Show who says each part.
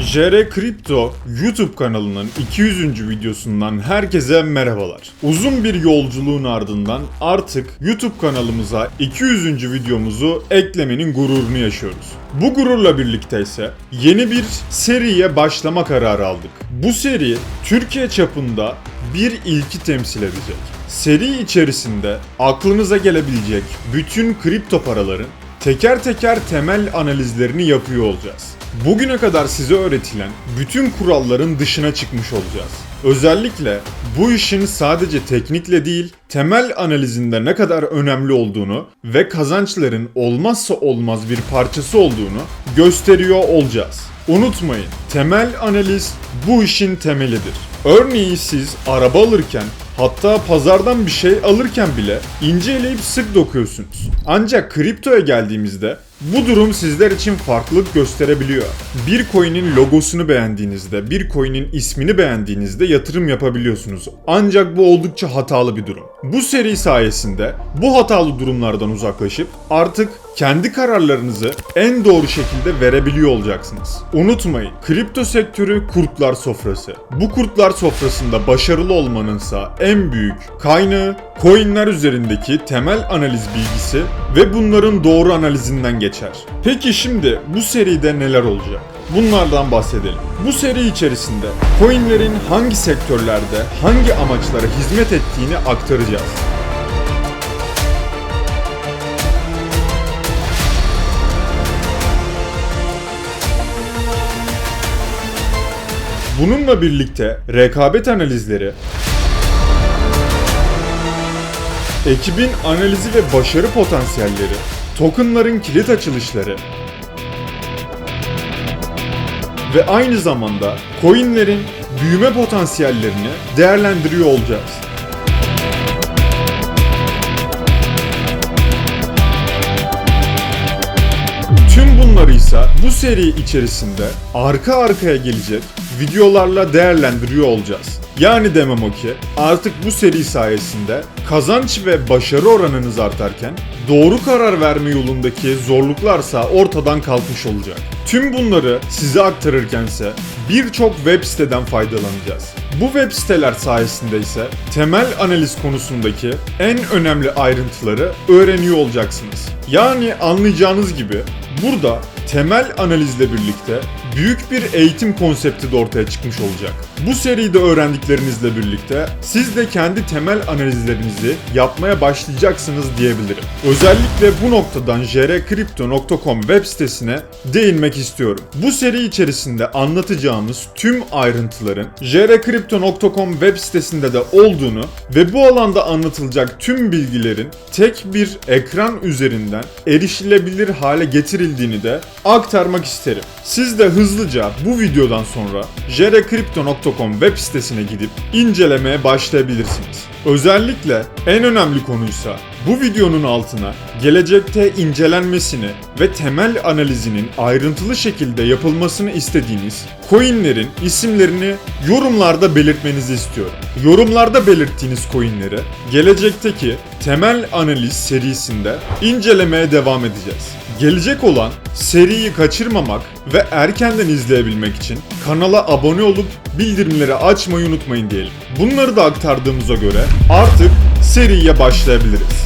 Speaker 1: JR Crypto YouTube kanalının 200. videosundan herkese merhabalar. Uzun bir yolculuğun ardından artık YouTube kanalımıza 200. videomuzu eklemenin gururunu yaşıyoruz. Bu gururla birlikte ise yeni bir seriye başlama kararı aldık. Bu seri Türkiye çapında bir ilki temsil edecek. Seri içerisinde aklınıza gelebilecek bütün kripto paraların teker teker temel analizlerini yapıyor olacağız. Bugüne kadar size öğretilen bütün kuralların dışına çıkmış olacağız. Özellikle bu işin sadece teknikle değil, temel analizinde ne kadar önemli olduğunu ve kazançların olmazsa olmaz bir parçası olduğunu gösteriyor olacağız. Unutmayın, temel analiz bu işin temelidir. Örneğin siz araba alırken Hatta pazardan bir şey alırken bile inceleyip sık dokuyorsunuz. Ancak kriptoya geldiğimizde bu durum sizler için farklılık gösterebiliyor. Bir coin'in logosunu beğendiğinizde, bir coin'in ismini beğendiğinizde yatırım yapabiliyorsunuz. Ancak bu oldukça hatalı bir durum. Bu seri sayesinde bu hatalı durumlardan uzaklaşıp artık kendi kararlarınızı en doğru şekilde verebiliyor olacaksınız. Unutmayın, kripto sektörü kurtlar sofrası. Bu kurtlar sofrasında başarılı olmanınsa en büyük kaynağı coinler üzerindeki temel analiz bilgisi ve bunların doğru analizinden geçer. Peki şimdi bu seride neler olacak? Bunlardan bahsedelim. Bu seri içerisinde coinlerin hangi sektörlerde hangi amaçlara hizmet ettiğini aktaracağız. Bununla birlikte rekabet analizleri, ekibin analizi ve başarı potansiyelleri, tokenların kilit açılışları ve aynı zamanda coinlerin büyüme potansiyellerini değerlendiriyor olacağız. Tüm bunları ise bu seri içerisinde arka arkaya gelecek videolarla değerlendiriyor olacağız. Yani demem o ki artık bu seri sayesinde kazanç ve başarı oranınız artarken doğru karar verme yolundaki zorluklarsa ortadan kalkmış olacak. Tüm bunları size aktarırkense birçok web siteden faydalanacağız. Bu web siteler sayesinde ise temel analiz konusundaki en önemli ayrıntıları öğreniyor olacaksınız. Yani anlayacağınız gibi burada temel analizle birlikte büyük bir eğitim konsepti de ortaya çıkmış olacak. Bu seride öğrendiklerinizle birlikte siz de kendi temel analizlerinizi yapmaya başlayacaksınız diyebilirim. Özellikle bu noktadan jrcrypto.com web sitesine değinmek istiyorum. Bu seri içerisinde anlatacağımız tüm ayrıntıların jrcrypto.com web sitesinde de olduğunu ve bu alanda anlatılacak tüm bilgilerin tek bir ekran üzerinden erişilebilir hale getirildiğini de aktarmak isterim. Siz de hızlıca bu videodan sonra jrcrypto.com web sitesine gidip incelemeye başlayabilirsiniz. Özellikle en önemli konuysa bu videonun altına gelecekte incelenmesini ve temel analizinin ayrıntılı şekilde yapılmasını istediğiniz coinlerin isimlerini yorumlarda belirtmenizi istiyorum. Yorumlarda belirttiğiniz coinleri gelecekteki temel analiz serisinde incelemeye devam edeceğiz. Gelecek olan seriyi kaçırmamak ve erkenden izleyebilmek için kanala abone olup bildirimleri açmayı unutmayın diyelim. Bunları da aktardığımıza göre artık seriye başlayabiliriz.